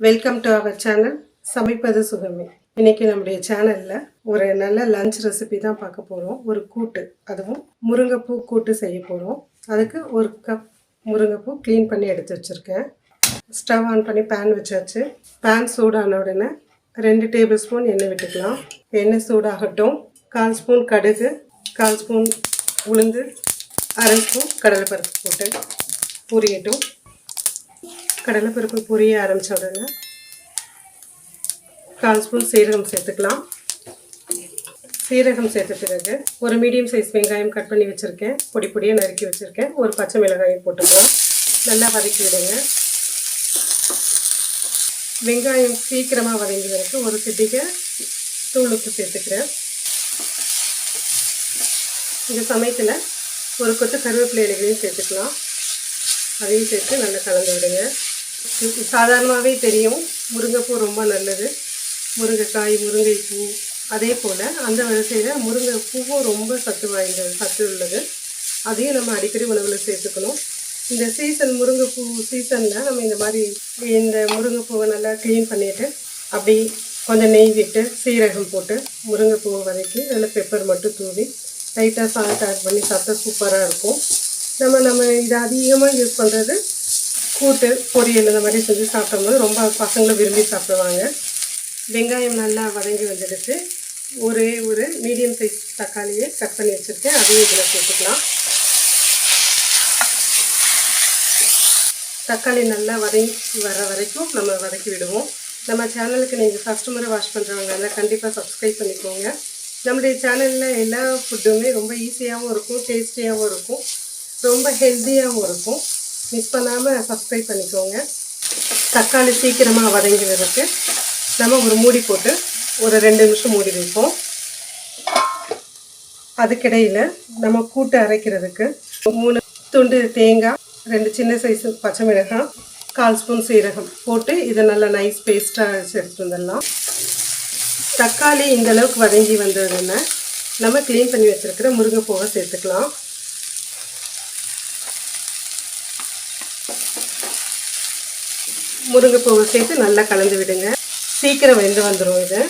Welcome to our channel சமைப்பது சுகமே. இன்னைக்கு நம்முடைய சேனலில் ஒரு நல்ல லஞ்ச் ரெசிபி தான் பார்க்க போகிறோம் ஒரு கூட்டு அதுவும் முருங்கைப்பூ கூட்டு செய்ய போகிறோம் அதுக்கு ஒரு கப் முருங்கைப்பூ க்ளீன் பண்ணி எடுத்து வச்சுருக்கேன். ஸ்டவ் ஆன் பண்ணி பேன் வச்சாச்சு. பேன் சூடான உடனே ரெண்டு டேபிள் ஸ்பூன் எண்ணெய் விட்டுக்கலாம். எண்ணெய் சூடாகட்டும். கால் ஸ்பூன் கடுகு கால் ஸ்பூன் உளுந்து அரை ஸ்பூன் கடலைப்பருப்பு போட்டு பொரியட்டும். கடலைப்பருப்பு பொரிய ஆரம்பித்த உடனே கால் ஸ்பூன் சீரகம் சேர்த்துக்கலாம். சீரகம் சேர்த்த பிறகு ஒரு மீடியம் சைஸ் வெங்காயம் கட் பண்ணி வச்சுருக்கேன். பொடி பொடியாக நறுக்கி வச்சுருக்கேன். ஒரு பச்சை மிளகாயும் போட்டுக்கலாம். நல்லா வதக்கி விடுங்க. வெங்காயம் சீக்கிரமாக வதங்கி வரைக்கும் ஒரு சிட்டிகை உப்பு சேர்த்துக்கிறேன். இந்த சமயத்தில் ஒரு கொத்து கருவேப்பிலை இலைகளையும் சேர்த்துக்கலாம். அதையும் சேர்த்து நல்லா கலந்து விடுங்க. சாதாரணமாகவே தெரியும். முருங்கைப்பூ ரொம்ப நல்லது. முருங்கைக்காய் முருங்கைப்பூ அதே போல் அந்த வரிசையில் முருங்கை பூவும் ரொம்ப சத்து வாய்ந்தது சத்து உள்ளது. அதையும் நம்ம அடிக்கடி உணவில் சேர்த்துக்கணும். இந்த சீசன் முருங்கைப்பூ சீசனில் நம்ம இந்த மாதிரி இந்த முருங்கைப்பூவை நல்லா க்ளீன் பண்ணிவிட்டு அப்படி கொஞ்சம் நெய் விட்டு சீரகம் போட்டு முருங்கைப்பூவை வதக்கி அதில் பெப்பர் மட்டும் தூவி லைட்டாக சால்ட் ஆட் பண்ணி சாப்பிட்டா சூப்பராக இருக்கும். நம்ம நம்ம இதை அதிகமாக யூஸ் பண்ணுறது கூட்டு பொரியல் இந்த மாதிரி செஞ்சு சாப்பிடும்போது ரொம்ப பசங்களும் விரும்பி சாப்பிடுவாங்க. வெங்காயம் நல்லா வதங்கி வந்துடுச்சு. ஒரே ஒரு மீடியம் சைஸ் தக்காளியை கட் பண்ணி வச்சுருக்கேன். அதையும் இதில் சேர்த்துக்கலாம். தக்காளி நல்லா வதங்கி வர வரைக்கும் நம்ம வதக்கி விடுவோம். நம்ம சேனலுக்கு நீங்கள் ஃபஸ்ட் முறை வாஷ் பண்ணுறவங்க கண்டிப்பாக சப்ஸ்கிரைப் பண்ணிக்கோங்க. நம்முடைய சேனலில் எல்லா ஃபுட்டுமே ரொம்ப ஈஸியாகவும் இருக்கும் டேஸ்டியாகவும் இருக்கும். ரொம்ப ஹெல்த்தியாகவும் இருக்கும். மிஸ் பண்ணாமல் சப்ஸ்கிரைப் பண்ணிக்கோங்க. தக்காளி சீக்கிரமாக வதங்கி வரதுக்கு நம்ம ஒரு மூடி போட்டு ஒரு ரெண்டு நிமிஷம் மூடி வைப்போம். அதுக்கிடையில் நம்ம கூட்டு அரைக்கிறதுக்கு மூணு துண்டு தேங்காய் ரெண்டு சின்ன சைஸ் பச்சை மிளகாய் கால் ஸ்பூன் சீரகம் போட்டு இதை நல்லா நைஸ் பேஸ்ட்டாக சேர்த்து வந்துடலாம். தக்காளி இந்தளவுக்கு வதங்கி வந்ததுன்னா நம்ம க்ளீன் பண்ணி வச்சுருக்கிற முருங்கைப்பூவை சேர்த்துக்கலாம். முருங்கைப்பூவை சேர்த்து நல்லா கலந்து விடுங்க. சீக்கிரம் வெந்து வந்துடும் இது.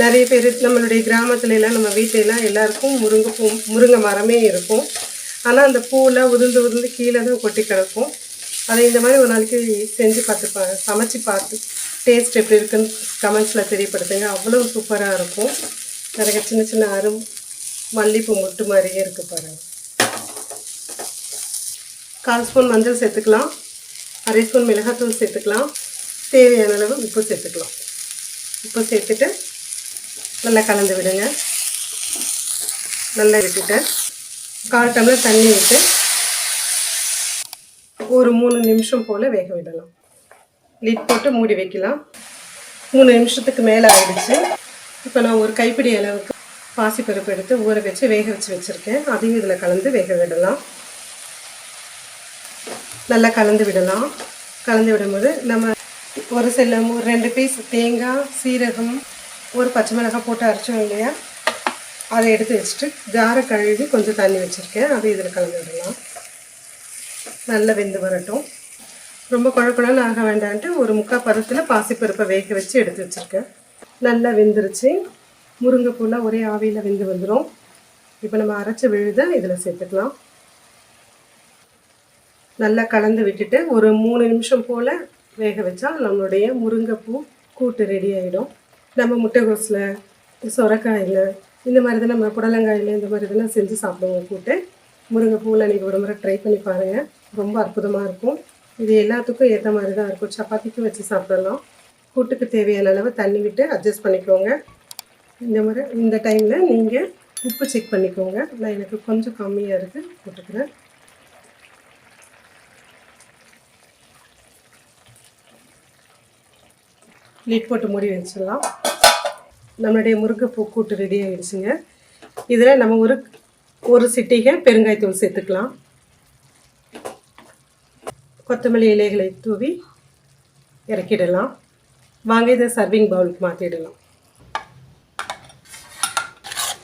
நிறைய பேர் நம்மளுடைய கிராமத்துலலாம் நம்ம வீட்டிலலாம் எல்லாருக்கும் முருங்கைப்பூ முருங்கை மரமே இருக்கும். ஆனால் அந்த பூவெல்லாம் உதிர்ந்து உதிர்ந்து கீழே தான் கொட்டி கிடக்கும். அதை இந்த மாதிரி ஒரு நாளைக்கு செஞ்சு பார்த்துப்பாங்க சமைச்சு பார்த்து டேஸ்ட் எப்படி இருக்குன்னு கமெண்ட்ஸில் தெரியப்படுத்துங்க. அவ்வளோ சூப்பராக இருக்கும். நிறைய சின்ன சின்ன அரும் மல்லிப்பூ மொட்டு மாதிரியே இருக்குது பாருங்கள் கால் ஸ்பூன் மஞ்சள் சேர்த்துக்கலாம். அரை ஸ்பூன் மிளகாத்தூள் சேர்த்துக்கலாம். தேவையான அளவு உப்பு சேர்த்துக்கலாம். உப்பு சேர்த்துட்டு நல்லா கலந்து விடுங்க. நல்லா விட்டுட்டு கால் டம்ளர் தண்ணி விட்டு ஒரு மூணு நிமிஷம் போல் வேக விடலாம். லிட் போட்டு மூடி வைக்கலாம். மூணு நிமிஷத்துக்கு மேலே ஆகிடுச்சு இப்போ நான் ஒரு கைப்பிடி அளவுக்கு பாசிப்பருப்பு எடுத்து ஊற வச்சு வேக வச்சு வச்சுருக்கேன். அதையும் இதில் கலந்து வேக விடலாம். நல்லா கலந்து விடலாம். கலந்து விடும்போது நம்ம ஒரு சில ஒரு ரெண்டு பீஸ் தேங்காய் சீரகம் ஒரு பச்சை மிளகாய் போட்டு அரைச்சோம் இல்லையா? அதை எடுத்து வச்சுட்டு ஜாரை கழுவி கொஞ்சம் தண்ணி வச்சுருக்கேன். அதை இதில் கலந்து விடலாம். நல்லா வெந்து வரட்டும். ரொம்ப குழப்பணும்னு ஆக வேண்டான்ட்டு ஒரு முக்கால் பதத்தில் பாசிப்பருப்பை வேக வச்சு எடுத்து வச்சுருக்கேன். நல்லா வெந்துருச்சு. முருங்கைப்பூலாம் ஒரே ஆவியில் வெந்து வந்துடும் இப்போ நம்ம அரைச்ச விழுத இதில் சேர்த்துக்கலாம். நல்லா கலந்து விட்டுட்டு ஒரு மூணு நிமிஷம் போல் வேக வச்சா நம்மளுடைய முருங்கைப்பூ கூட்டு ரெடி ஆகிடும் நம்ம முட்டைகோஸில் சொரக்காயில் இந்த மாதிரி தான் நம்ம புடலங்காயில் இந்த மாதிரி தான் செஞ்சு சாப்பிடுவோம் கூட்டு. முருங்கைப்பூவில் நீங்கள் ஒரு முறை ட்ரை பண்ணி பாருங்கள் ரொம்ப அற்புதமாக இருக்கும். இது எல்லாத்துக்கும் ஏற்ற மாதிரி தான் இருக்கும். சப்பாத்திக்கும் வச்சு சாப்பிடலாம். கூட்டுக்கு தேவையான அளவு தண்ணி விட்டு அட்ஜஸ்ட் பண்ணிக்கோங்க. இந்த மாதிரி இந்த டைமில் நீங்கள் உப்பு செக் பண்ணிக்கோங்க. நான் எனக்கு கொஞ்சம் கம்மியாக இருக்குது போட்டுக்கிறேன். லிட் போட்டு மூடி வச்சிடலாம். நம்மளுடைய முருங்கைப்பூ கூட்டு ரெடி ஆகிடுச்சுங்க இதில் நம்ம ஒரு ஒரு சிட்டிகை பெருங்காயத்தூள் சேர்த்துக்கலாம். கொத்தமல்லி இலைகளை தூவி இறக்கிடலாம். வாங்க இதை சர்விங் பவுலுக்கு மாற்றிடலாம்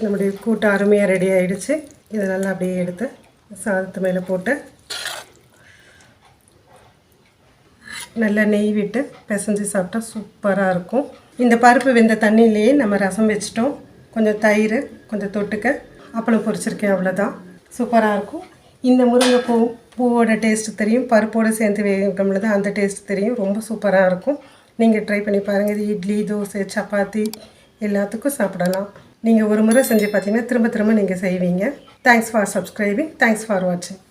நம்முடைய கூட்டு அருமையாக ரெடி ஆகிடுச்சு இதை நல்லா அப்படியே எடுத்து சாதத்து மேலே போட்டு நல்லா நெய் விட்டு பிசைஞ்சு சாப்பிட்டா சூப்பராக இருக்கும். இந்த பருப்பு வெந்த தண்ணியிலேயே நம்ம ரசம் வச்சிட்டோம். கொஞ்சம் தயிர் கொஞ்சம் தொட்டுக்க அப்பளம் பொரிச்சிருக்கேன் அவ்வளோதான் சூப்பராக இருக்கும். இந்த முருங்கைப்பூ பூவோட டேஸ்ட் தெரியும். பருப்போடு சேர்ந்து வேகம்ல தான் அந்த டேஸ்ட் தெரியும். ரொம்ப சூப்பராக இருக்கும். நீங்கள் ட்ரை பண்ணி பாருங்கள் இது இட்லி தோசை சப்பாத்தி எல்லாத்துக்கும் சாப்பிடலாம். நீங்கள் ஒரு முறை செஞ்சு பார்த்தீங்கன்னா திரும்ப திரும்ப நீங்கள் செய்வீங்க. Thanks for subscribing thanks for வாட்சிங்